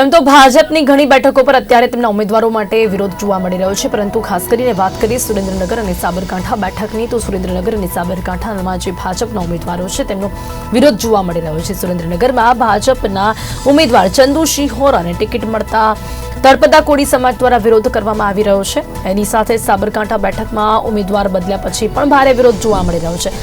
તેમ તો ભાજપની ઘણી બેઠકો પર અત્યારે તેમના ઉમેદવારો માટે વિરોધ જોવા મળી રહ્યો છે, પરંતુ ખાસ કરીને વાત કરીએ સુરેન્દ્રનગર અને સાબરકાંઠા બેઠકની, તો સુરેન્દ્રનગર અને સાબરકાંઠામાં જે ભાજપના ઉમેદવારો છે, તેમનો વિરોધ જોવા મળી રહ્યો છે. સુરેન્દ્રનગરમાં ભાજપના ઉમેદવાર ચંદુસિંહ હોરાને ટિકિટ મળતા તળપદા કોળી સમાજ દ્વારા વિરોધ કરવામાં આવી રહ્યો છે. એની સાથે સાબરકાંઠા બેઠકમાં ઉમેદવાર બદલ્યા પછી પણ ભારે વિરોધ જોવા મળી રહ્યો છે.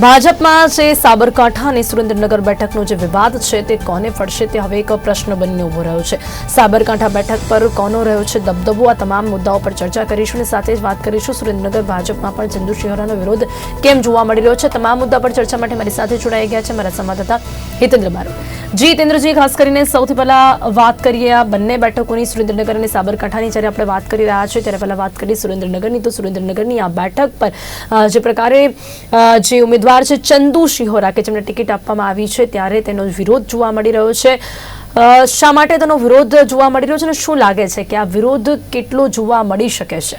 ભાજપમાં જે સાબરકાંઠા અને સુરેન્દ્રનગર બેઠકનો જે વિવાદ છે તે કોને ફળશે તે હવે એક પ્રશ્ન બનીને ઊભો રહ્યો છે. સાબરકાંઠા બેઠક પર કોનો રહ્યો છે દબદબો? આ તમામ મુદ્દાઓ પર ચર્ચા કરીશું અને સાથે જ વાત કરીશું. સુરેન્દ્રનગર ભાજપમાં પણ ચંદુ શિહોરાનો વિરોધ કેમ જોવા મળી રહ્યો છે? તમામ મુદ્દા પર ચર્ચા માટે મારી સાથે જોડાઈ ગયા છે મારા સંવાદદાતા હિતેન્દ્ર બારોટ. જી, હિતેન્દ્રજી, ખાસ કરીને સૌથી પહેલા વાત કરીએ આ બંને બેઠકોની, સુરેન્દ્રનગર અને સાબરકાંઠાની. જ્યારે આપણે વાત કરી રહ્યા છીએ, ત્યારે પહેલા વાત કરીએ સુરેન્દ્રનગરની. તો સુરેન્દ્રનગરની આ બેઠક પર જે પ્રકારે જે ઉમેદવાર છે ચંદુ શિહોરા કે જેમને ટિકિટ આપવામાં આવી છે ત્યારે તેનો વિરોધ જોવા મળી રહ્યો છે. શા માટે તેનો વિરોધ જોવા મળી રહ્યો છે અને શું લાગે છે કે આ વિરોધ કેટલો જોવા મળી શકે છે?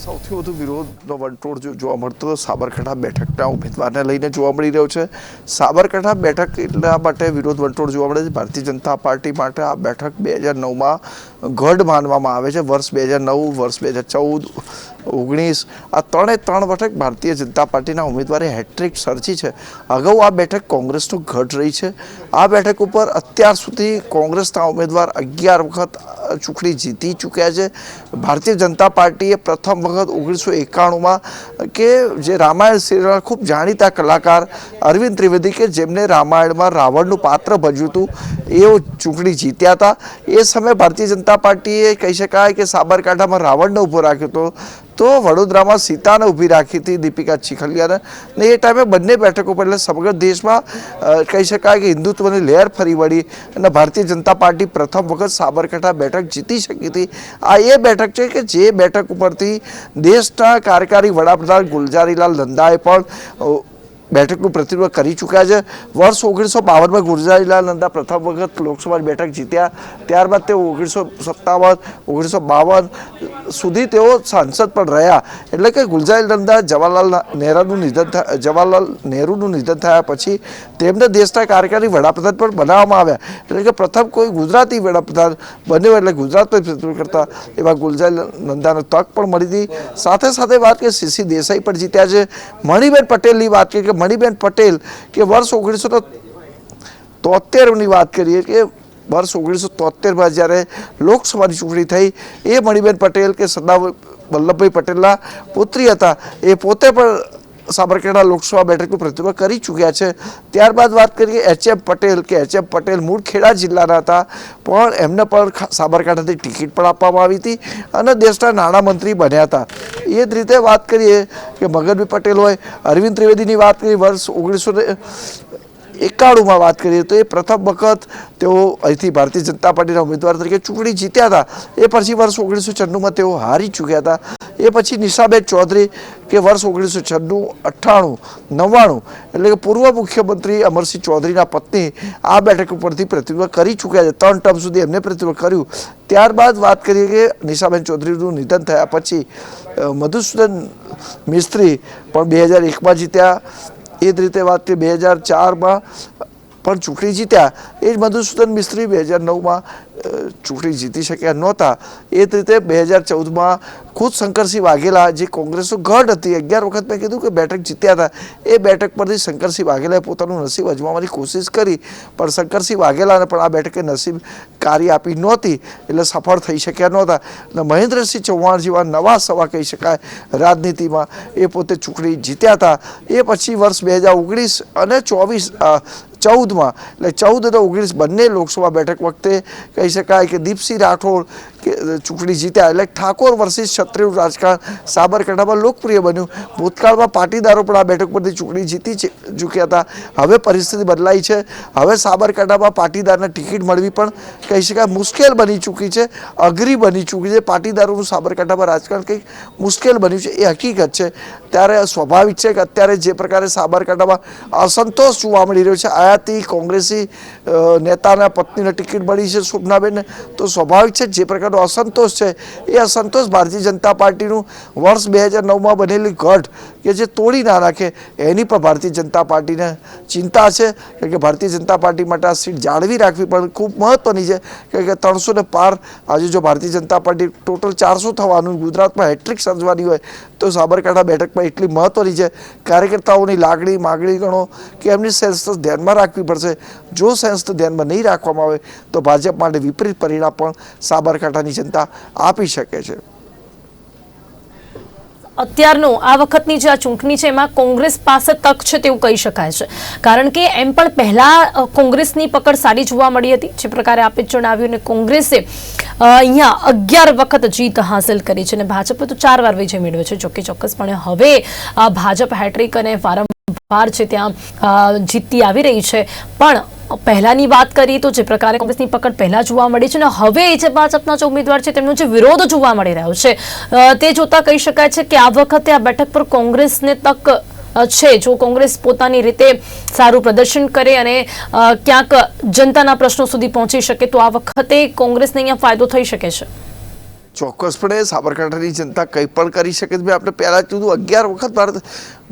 સૌથી વધુ વિરોધનો વંટોળ જોવા મળતો સાબરકાંઠા બેઠકના ઉમેદવારને લઈને જોવા મળી રહ્યો છે. સાબરકાંઠા બેઠક એટલા માટે વિરોધ વંટોળ જોવા મળે છે. ભારતીય જનતા પાર્ટી માટે આ બેઠક બે હજાર નવમાં ગઢ માનવામાં આવે છે. વર્ષ બે હજાર નવ, વર્ષ બે હજાર ચૌદ ઓગણીસ. આ ત્રણે ત્રણ બેઠક ભારતીય જનતા પાર્ટીના ઉમેદવારે હેટ્રિક સર્જી છે. અગાઉ આ બેઠક કોંગ્રેસનું ગઢ રહી છે. આ બેઠક ઉપર અત્યાર સુધી કોંગ્રેસના ઉમેદવાર અગિયાર વખત ચૂંટણી જીતી ચૂક્યા છે. ભારતીય જનતા પાર્ટીએ પ્રથમ વખત ઓગણીસો એકાણુંમાં કે જે રામાયણ સિરિયલના ખૂબ જાણીતા કલાકાર અરવિંદ ત્રિવેદી કે જેમને રામાયણમાં રાવણનું પાત્ર ભજ્યું હતું, એઓ ચૂંટણી જીત્યા હતા. એ સમયે ભારતીય જનતા પાર્ટીએ કહી શકાય કે સાબરકાંઠામાં રાવણને ઊભો રાખ્યો હતો. તો વડોદરામાં સીતાને ઊભી રાખી હતી દીપિકા ચીખલિયાને. ને એ ટાઈમે બંને બેઠકો પર, એટલે સમગ્ર દેશમાં કહી શકાય કે હિન્દુત્વની લહેર ફરી વળી અને ભારતીય જનતા પાર્ટી પ્રથમ વખત સાબરકાંઠા બેઠક જીતી શકી હતી. આ એ બેઠક છે કે જે બેઠક ઉપરથી દેશના કાર્યકારી વડાપ્રધાન ગુલજારીલાલ નંદાએ પણ બેઠકનું પ્રતિનિધિત્વ કરી ચૂક્યા છે. વર્ષ ઓગણીસો બાવનમાં ગુરજારીલાલ નંદા પ્રથમ વખત લોકસભાની બેઠક જીત્યા. ત્યારબાદ તેઓ ઓગણીસો સત્તાવન, ઓગણીસો બાવન સુધી તેઓ સાંસદ પણ રહ્યા. એટલે કે ગુલજારીલાલ નંદા, જવાહરલાલ નહેરુનું નિધન જવાહરલાલ નહેરુનું નિધન થયા પછી તેમને દેશના કાર્યકારી વડાપ્રધાન પણ બનાવવામાં આવ્યા. એટલે કે પ્રથમ કોઈ ગુજરાતી વડાપ્રધાન બન્યો એટલે ગુજરાતમાં પ્રતિનિધિત્વ કરતા એવા ગુલજારી નંદાને તક પણ મળી હતી. સાથે સાથે વાત કે સીસી દેસાઈ પણ જીત્યા છે. મણિબેન પટેલની વાત કે મણિબેન પટેલ કે વર્ષ ઓગણીસો તોતેરની વાત કરીએ કે વર્ષ ઓગણીસો તોતેરમાં જ્યારે લોકસભાની ચૂંટણી થઈ, એ મણિબેન પટેલ કે સરદાર વલ્લભભાઈ પટેલના પુત્રી હતા, એ પોતે પણ સાબરકાંઠા લોકસભા બેઠકનું પ્રતિભા કરી ચૂક્યા છે. ત્યારબાદ વાત કરીએ એચ એમ પટેલ કે એચ એમ પટેલ મૂળ ખેડા જિલ્લાના હતા. પણ એમને પણ સાબરકાંઠાથી ટિકિટ પણ આપવામાં આવી હતી અને દેશના નાણામંત્રી બન્યા હતા. એ જ રીતે વાત કરીએ કે મગનભાઈ પટેલ હોય, અરવિંદ ત્રિવેદીની વાત કરીએ, વર્ષ ઓગણીસો એકાણુંમાં વાત કરીએ તો એ પ્રથમ વખત તેઓ અહીંથી ભારતીય જનતા પાર્ટીના ઉમેદવાર તરીકે ચૂંટણી જીત્યા હતા. એ પછી વર્ષ ઓગણીસો છન્નુંમાં તેઓ હારી ચૂક્યા હતા. એ પછી નિશાબેન ચૌધરી કે વર્ષ ઓગણીસો છન્નું, અઠ્ઠાણું, નવ્વાણું એટલે કે પૂર્વ મુખ્યમંત્રી અમરસિંહ ચૌધરીના પત્ની આ બેઠક ઉપરથી પ્રતિનિધિત્વ કરી ચૂક્યા છે. ત્રણ ટર્મ સુધી એમને પ્રતિનિધિત્વ કર્યું. ત્યારબાદ વાત કરીએ કે નિશાબેન ચૌધરીનું નિધન થયા પછી મધુસૂદન મિસ્ત્રી પણ બે હજાર એકમાં જીત્યા. એ જ રીતે વાત કરીએ બે હજાર ચારમાં પણ ચૂંટણી જીત્યા. એ જ મધુસૂદન મિસ્ત્રી બે હજાર નવમાં ચૂંટણી જીતી શક્યા નહોતા. એ જ રીતે બે હજાર ચૌદમાં ખુદ શંકરસિંહ વાઘેલા, જે કોંગ્રેસનું ગઢ હતી, અગિયાર વખત મેં કીધું કે બેઠક જીત્યા હતા. એ બેઠક પરથી શંકરસિંહ વાઘેલાએ પોતાનું નસીબ અજમાવવાની કોશિશ કરી, પણ શંકરસિંહ વાઘેલાને પણ આ બેઠકે નસીબ કાર્ય આપી નહોતી, એટલે સફળ થઈ શક્યા નહોતા. અને મહેન્દ્રસિંહ ચૌહાણ જેવા નવા સવા કહી શકાય, રાજનીતિમાં એ પોતે ચૂંટણી જીત્યા હતા. એ પછી વર્ષ બે હજાર ઓગણીસ અને ચોવીસ ચૌદમાં, એટલે ચૌદ અને ઓગણીસ બંને લોકસભા બેઠક વખતે કહી શકાય કે દીપસિંહ રાઠોડ કે ચૂંટણી જીત્યા એટલે ઠાકોર વર્સિસ ક્ષત્રિય રાજકારણ સાબરકાંઠામાં લોકપ્રિય બન્યું. ભૂતકાળમાં પાટીદારો પણ આ બેઠક પરથી ચૂંટણી જીતી ચૂક્યા હતા. હવે પરિસ્થિતિ બદલાઈ છે. હવે સાબરકાંઠામાં પાટીદારને ટિકિટ મળવી પણ કહી શકાય મુશ્કેલ બની ચૂકી છે, અઘરી બની ચૂકી છે. પાટીદારોનું સાબરકાંઠામાં રાજકારણ કંઈક મુશ્કેલ બન્યું છે એ હકીકત છે. ત્યારે સ્વાભાવિક છે કે અત્યારે જે પ્રકારે સાબરકાંઠામાં અસંતોષ જોવા મળી રહ્યો છે. આયાતી કોંગ્રેસી નેતાના પત્નીને ટિકિટ મળી છે, શોભના ભાવનાબેન તો સ્વાભાવિક છે, જે પ્રકારનો અસંતોષ છે, એ અસંતોષ ભારતીય જનતા પાર્ટીનું વર્ષ બે હજાર નવમાં બનેલી ઘટ કે જે તોડી ના નાખે, એની પણ ભારતીય જનતા પાર્ટીને ચિંતા છે. કારણ કે ભારતીય જનતા પાર્ટી માટે આ સીટ જાળવી રાખવી પણ ખૂબ મહત્ત્વની છે. કારણ કે ત્રણસો ને પાર આજે જો ભારતીય જનતા પાર્ટી ટોટલ ચારસો થવાનું, ગુજરાતમાં હેટ્રિક સર્જવાની હોય, તો સાબરકાંઠા બેઠકમાં એટલી મહત્ત્વની છે. કાર્યકર્તાઓની લાગણી, માગણી ગણો કે એમની સેન્સ ધ્યાનમાં રાખવી પડશે. જો સેન્સ ધ્યાનમાં નહીં રાખવામાં આવે, તો ભાજપ માટે વિપરીત પરિણામ પણ સાબરકાંઠાની જનતા આપી શકે છે. અત્યારનું આ વખતની જે આ ચૂંટણી છે, એમાં કોંગ્રેસ પાસે તક છે તેવું કહી શકાય છે. કારણ કે એમ પણ પહેલા કોંગ્રેસની પકડ સારી જોવા મળી હતી. જે પ્રકારે આપે જણાવ્યું અને કોંગ્રેસે અહીંયા અગિયાર વખત જીત હાંસલ કરી છે અને ભાજપે તો ચાર વાર વિજય મેળવ્યો છે. જોકે ચોક્કસપણે હવે ભાજપ હેટ્રિક અને વારંવાર છે ત્યાં જીતતી આવી રહી છે. પણ પહેલાની વાત કરીએ તો જે પ્રકારે કોંગ્રેસની પકડ પહેલા જોવા મળી છે અને હવે જે ભાજપના જે ઉમેદવાર છે તેમનો જે વિરોધ જોવા મળી રહ્યો છે તે જોતા કહી શકાય છે કે આ વખતે આ બેઠક પર કોંગ્રેસને તક છે. જો કોંગ્રેસ પોતાની રીતે સારું પ્રદર્શન કરે અને ક્યાંક જનતાના પ્રશ્નો સુધી પહોંચી શકે તો આ વખતે કોંગ્રેસને અહીંયા ફાયદો થઈ શકે છે. ચોક્કસપણે સાબરકાંઠાની જનતા કંઈ પણ કરી શકે છે. મેં આપણે પહેલાં કીધું, અગિયાર વખત ભારત,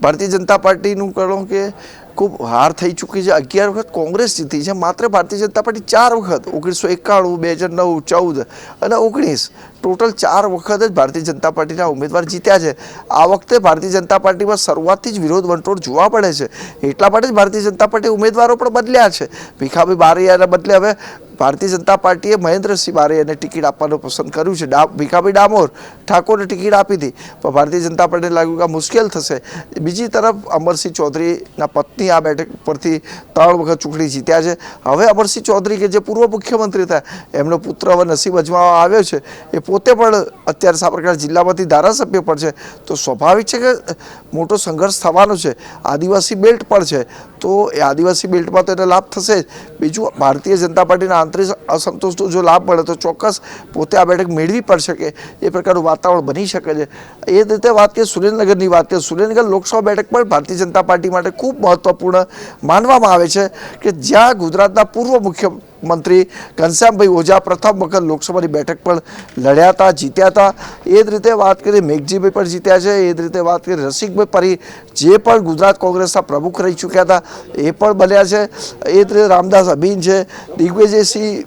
ભારતીય જનતા પાર્ટીનું કહો કે ખૂબ હાર થઈ ચૂકી છે. અગિયાર વખત કોંગ્રેસ જીતી છે. માત્ર ભારતીય જનતા પાર્ટી ચાર વખત, ઓગણીસો એકાણું, બે હજાર નવ, ચૌદ અને ઓગણીસ. ટોટલ ચાર વખત જ ભારતીય જનતા પાર્ટીના ઉમેદવાર જીત્યા છે. આ વખતે ભારતીય જનતા પાર્ટીમાં શરૂઆતથી જ વિરોધ વંટોળ જોવા મળે છે. એટલા માટે જ ભારતીય જનતા પાર્ટી ઉમેદવારો પણ બદલ્યા છે. ભીખાભાઈ બારૈયાને બદલે હવે ભારતીય જનતા પાર્ટીએ મહેન્દ્રસિંહ બારૈયાને ટિકિટ આપવાનું પસંદ કર્યું છે. ડા ભીખાભાઈ ડામોર ઠાકોરને ટિકિટ આપી હતી. પણ ભારતીય જનતા પાર્ટીને લાગ્યું કે મુશ્કેલ થશે. બીજી તરફ અમરસિંહ ચૌધરીના પત્ની આ બેઠક પરથી ત્રણ વખત ચૂંટણી જીત્યા છે. હવે અમરસિંહ ચૌધરી કે જે પૂર્વ મુખ્યમંત્રી હતા, એમનો પુત્ર હવે નસીબ અજમાવવા આવ્યો છે, એ પોતે પણ અત્યારે સાબરકાંઠા જિલ્લામાંથી ધારાસભ્ય પણ છે. તો સ્વાભાવિક છે કે મોટો સંઘર્ષ થવાનો છે. આદિવાસી બેલ્ટ પણ છે. તો એ આદિવાસી બેલ્ટમાં તો એને લાભ થશે જ. બીજું, ભારતીય જનતા પાર્ટીના આંતરિક અસંતોષનો જો લાભ મળે તો ચોક્કસ પોતે આ બેઠક મેળવી પણ શકે. એ પ્રકારનું વાતાવરણ બની શકે છે. એ રીતે વાત કરીએ સુરેન્દ્રનગરની વાત કરીએ. સુરેન્દ્રનગર લોકસભા બેઠક પણ ભારતીય જનતા પાર્ટી માટે ખૂબ મહત્વપૂર્ણ માનવામાં આવે છે કે જ્યાં ગુજરાતના પૂર્વ મુખ્ય મંત્રી ઘનશ્યામભાઈ ઓઝા પ્રથમ વખત લોકસભાની બેઠક પણ લડ્યા હતા, જીત્યા હતા. એ જ રીતે વાત કરીએ મેઘજીભાઈ પણ જીત્યા છે. એ જ રીતે વાત કરીએ રસિકભાઈ પરી, જે પણ ગુજરાત કોંગ્રેસના પ્રમુખ રહી ચૂક્યા હતા, એ પણ બન્યા છે. એ જ રીતે રામદાસ અભિન છે. દિગ્વિજયસિંહ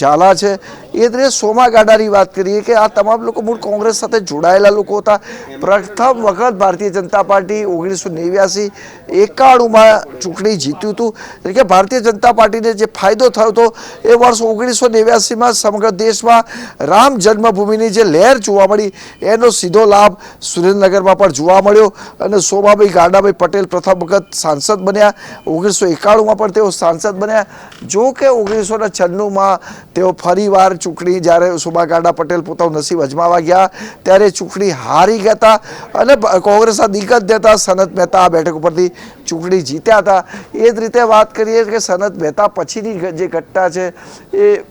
ઝાલા છે. એ જ રીતે સોમા ગાડાની વાત કરીએ કે આ તમામ લોકો મૂળ કોંગ્રેસ સાથે જોડાયેલા લોકો હતા. પ્રથમ વખત ભારતીય જનતા પાર્ટી ઓગણીસો નેવ્યાસી એકાણુંમાં ચૂંટણી જીત્યું હતું. એટલે કે ભારતીય જનતા પાર્ટીને જે ફાયદો થયો હતો એ વર્ષ ઓગણીસો નેવ્યાસીમાં સમગ્ર દેશમાં રામ જન્મભૂમિની જે લહેર જોવા મળી, એનો સીધો લાભ સુરેન્દ્રનગરમાં પણ જોવા મળ્યો અને સોમાભાઈ ગાડાભાઈ પટેલ પ્રથમ વખત સાંસદ બન્યા. ઓગણીસો એકાણુંમાં પણ તેઓ સાંસદ બન્યા. જો કે ઓગણીસો છન્નુંમાં તેઓ ફરીવાર ચૂંટણી જ્યારે સુભાકાંડા પટેલ પોતાનું નસીબ અજમાવા ગયા, ત્યારે ચૂંટણી હારી ગયા અને કોંગ્રેસના દિગ્ગજ નેતા સનત મહેતા આ બેઠક ઉપરથી ચૂંટણી જીત્યા હતા. એ જ રીતે વાત કરીએ કે સનત મહેતા પછીની જે ઘટના છે, એ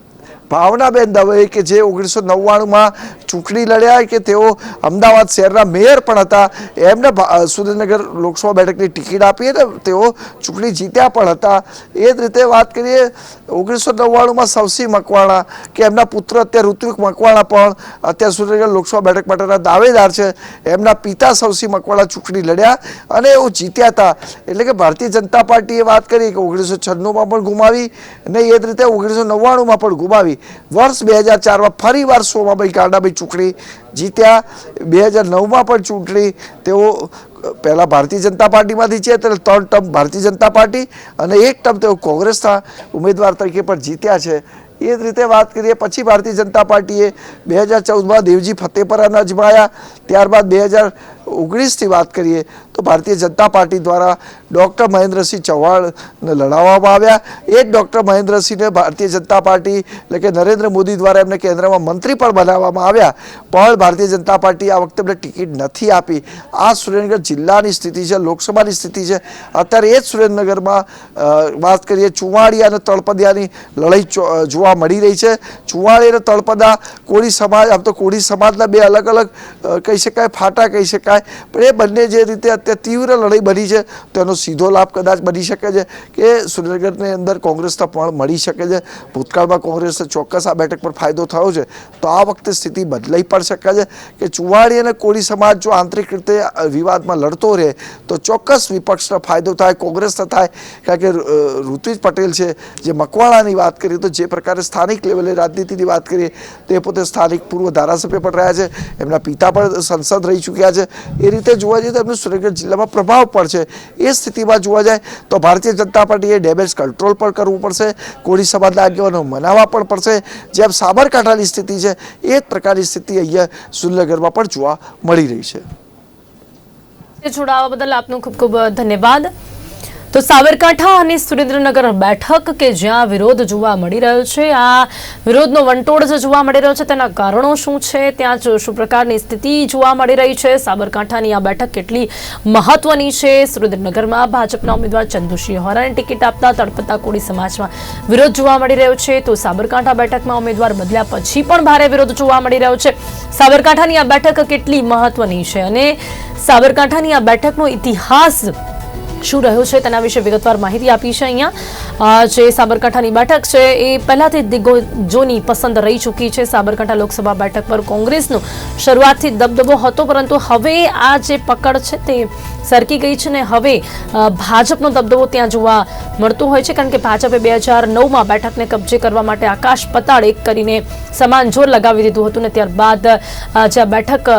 ભાવનાબેન દવે કે જે ઓગણીસો નવ્વાણુંમાં ચૂંટણી લડ્યા કે તેઓ અમદાવાદ શહેરના મેયર પણ હતા. એમને સુરેન્દ્રનગર લોકસભા બેઠકની ટિકિટ આપી અને તેઓ ચૂંટણી જીત્યા પણ હતા. એ જ રીતે વાત કરીએ, ઓગણીસો નવ્વાણુંમાં સવસી મકવાણા કે એમના પુત્ર અત્યારે ઋત્વિક મકવાણા પણ અત્યારે સુરેન્દ્રનગર લોકસભા બેઠક માટેના દાવેદાર છે. એમના પિતા સવસી મકવાણા ચૂંટણી લડ્યા અને એઓ જીત્યા હતા. એટલે કે ભારતીય જનતા પાર્ટીએ વાત કરી કે ઓગણીસો છન્નુંમાં પણ ગુમાવી અને એ જ રીતે ઓગણીસો નવ્વાણુંમાં પણ ગુમાવી. વર્ષ બે હજાર ચારમાં ફરી વાર સોમાભાઈ કાંડાભાઈ ચૂંટણી જીત્યા. બે હજાર નવમાં પણ ચૂંટણી તેઓ પહેલાં ભારતીય જનતા પાર્ટીમાંથી છે ત્યારે ત્રણ ટર્મ ભારતીય જનતા પાર્ટી અને એક ટર્મ તેઓ કોંગ્રેસના ઉમેદવાર તરીકે પણ જીત્યા છે. એ જ રીતે વાત કરીએ પછી ભારતીય જનતા પાર્ટીએ બે હજાર ચૌદમાં દેવજી ફતેપરાને અજમાયા. ત્યારબાદ બે હજાર ઓગણીસથી વાત કરીએ તો ભારતીય જનતા પાર્ટી દ્વારા ડૉક્ટર મહેન્દ્રસિંહ ચૌહાણને લડાવવામાં આવ્યા. એ જ ડૉક્ટર મહેન્દ્રસિંહને ભારતીય જનતા પાર્ટી એટલે કે નરેન્દ્ર મોદી દ્વારા એમને કેન્દ્રમાં મંત્રી પણ બનાવવામાં આવ્યા. પણ ભારતીય જનતા પાર્ટી આ વખતે એમને ટિકિટ નથી આપી. આ સુરેન્દ્રનગર જિલ્લાની સ્થિતિ છે, લોકસભાની સ્થિતિ છે. અત્યારે એ જ સુરેન્દ્રનગરમાં વાત કરીએ ચુવાડી અને તળપદિયાની લડાઈ જોવા મળી રહી છે. ચુવાડી અને તળપદા કોળી સમાજ, આમ તો કોળી સમાજના બે અલગ અલગ કહી શકાય, ફાટા કહી શકાય. થાય પણ એ બંને જે રીતે અત્યારે તીવ્ર લડાઈ બની છે તેનો સીધો લાભ કદાચ બની શકે છે કે સુરેન્દ્રનગરની અંદર કોંગ્રેસને પણ મળી શકે છે. ભૂતકાળમાં કોંગ્રેસને ચોક્કસ આ બેઠક પર ફાયદો થયો છે. તો આ વખતે સ્થિતિ બદલાઈ પણ શકે છે કે ચુવાડી અને કોળી સમાજ જો આંતરિક રીતે વિવાદમાં લડતો રહે, તો ચોક્કસ વિપક્ષનો ફાયદો થાય, કોંગ્રેસનો થાય. કારણ કે ઋત્વિજ પટેલ છે, જે મકવાણાની વાત કરીએ તો જે પ્રકારે સ્થાનિક લેવલે રાજનીતિની વાત કરીએ તે પોતે સ્થાનિક પૂર્વ ધારાસભ્ય પણ રહ્યા છે. એમના પિતા પણ સંસદ રહી ચૂક્યા છે. એ રીતે જોવા જઈએ તો એમનો સુરેન્દ્રનગર જિલ્લામાં પ્રભાવ પડશે એ સ્થિતિમાં જોવા જાય તો ભારતીય જનતા પાર્ટીએ ડેમેજ કંટ્રોલ પણ કરવું પડશે. કોળી સમાજના આગેવાનો મનાવવા પણ પડશે. જેમ સાબરકાંઠાની સ્થિતિ છે, એ જ પ્રકારની સ્થિતિ અહીંયા સુરેન્દ્રનગરમાં પણ જોવા મળી રહી છે. જોડાવા બદલ આપનો ખૂબ ખૂબ ધન્યવાદ. તો સાબરકાંઠા અને સુરેન્દ્રનગર બેઠક કે જ્યાં વિરોધ જોવા મળી રહ્યો છે? આ વિરોધનો વંટોળ જે જોવા મળી રહ્યો છે, તેના કારણો શું છે? ત્યાં શું પ્રકારની સ્થિતિ જોવા મળી રહી છે? સાબરકાંઠાની આ બેઠક કેટલી મહત્વની છે? સુરેન્દ્રનગરમાં ભાજપના ઉમેદવાર ચંદુસિંહ હોરાને ટિકિટ આપતા તળપતા કોળી સમાજમાં વિરોધ જોવા મળી રહ્યો છે. તો સાબરકાંઠા બેઠકમાં ઉમેદવાર બદલ્યા પછી પણ ભારે વિરોધ જોવા મળી રહ્યો છે. સાબરકાંઠાની આ બેઠક કેટલી મહત્વની છે? અને સાબરકાંઠાની આ બેઠકનો ઇતિહાસ શું રહ્યો છે તેના વિશે વિગતવાર માહિતી આપી છે અહીંયા. જે સાબરકાંઠાની બેઠક છે, એ પહેલાથી દિગ્ગજોની પસંદ રહી ચૂકી છે. સાબરકાંઠા લોકસભા બેઠક પર કોંગ્રેસનો શરૂઆતથી દબદબો હતો, પરંતુ હવે આ જે પકડ છે તે સરકી ગઈ છે ને હવે ભાજપનો દબદબો ત્યાં જોવા મળતો હોય છે, કારણ કે ભાજપે બે હજાર નવમાં બેઠકને કબજે કરવા માટે આકાશ પતાળ એક કરીને સમાન જોર લગાવી દીધું હતું ને ત્યારબાદ જે બેઠક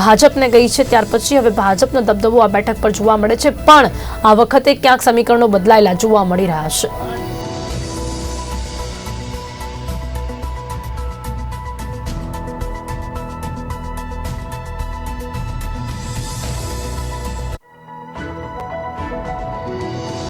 ભાજપને ગઈ છે, ત્યાર પછી હવે ભાજપનો દબદબો આ બેઠક પર જોવા મળે છે. પણ આ વખતે ક્યાંક સમીકરણો બદલાયેલા જોવા મળી રહ્યા છે. on.